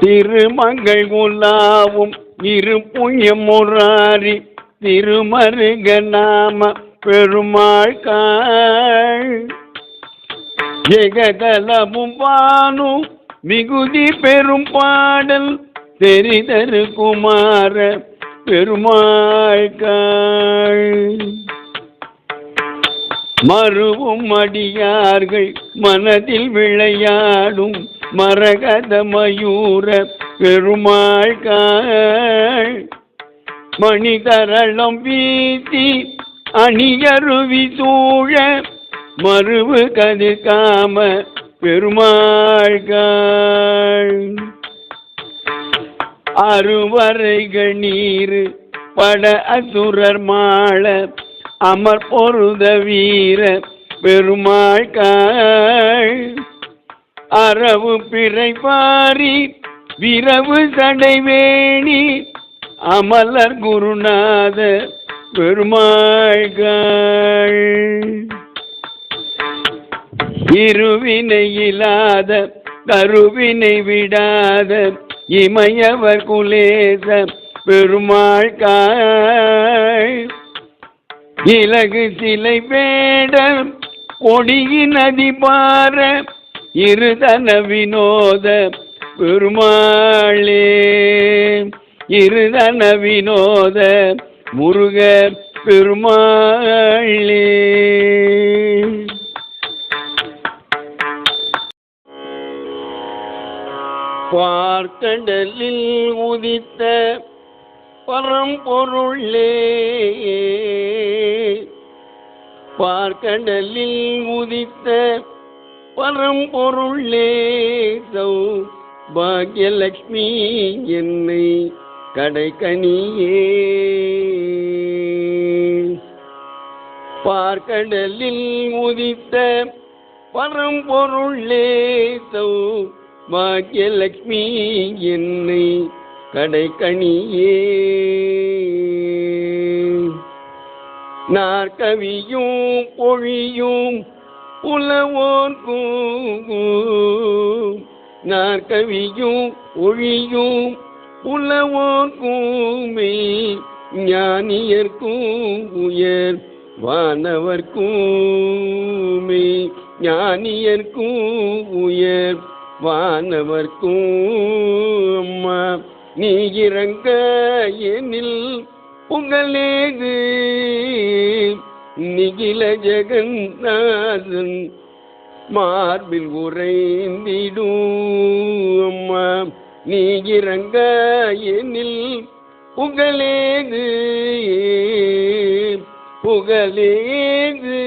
திருமங்கள் உலாவும் இரு புயமுராரி திருமருக நாம பெருமாள் காள். ஜெகதலமும் வானும் மிகுதி பெரும் பாடல் தெரிதரு குமார பெருமாள் காள். மறுவும் அடியார்கள் மனதில் விளையாடும் மரகத மயூர பெருமாள் காள் மணிதரளம் வீசி அணியருவி சூழ மறுவு கதிர் காம பெருமாள் காள் அருவரைகள் நீர் பட அசுரர் மாள அமர் பொருத வீர பெருமாள் காள். அரவு பிறை பாரி விரவு சடைவேணி அமலர் குருநாத பெருமாள் காள். இருவினையில்லாத கருவினை விடாத இமயவர் குலேச பெருமாள் காள். இலகு சிலை வேட கொடியின் அதிபார இருதன வினோத பெருமாளே. இருதன வினோத முருக பெருமாளே. பார்க்கடலில் உதித்த பரம்பொருளே. பார்க்கடலில் உதித்த பரம்பொருளே. சௌ பாக்யலக்ஷ்மி என்னை கடைக்கனியே. பார்க்கடலில் உதித்த பரம்பொருளே. சௌ பாக்யலக்ஷ்மி என்னை கடைக்கணியே. நாற்கவியும் பொழியும் புலவோர்க்கும் நாற்கவியும் ஒழியும் புலவோர்க்குமே ஞானியர்க்கும் உயர் வானவர்க்குமே ஞானியர்க்கும் உயர் வானவர்க்கும் அம்மா. நீ இறங்க எனில் புகழேது நிகில ஜெகநாதன் மார்பில் உறைந்திடும் அம்மா. நீ இறங்க எனில் புகழேது புகழேது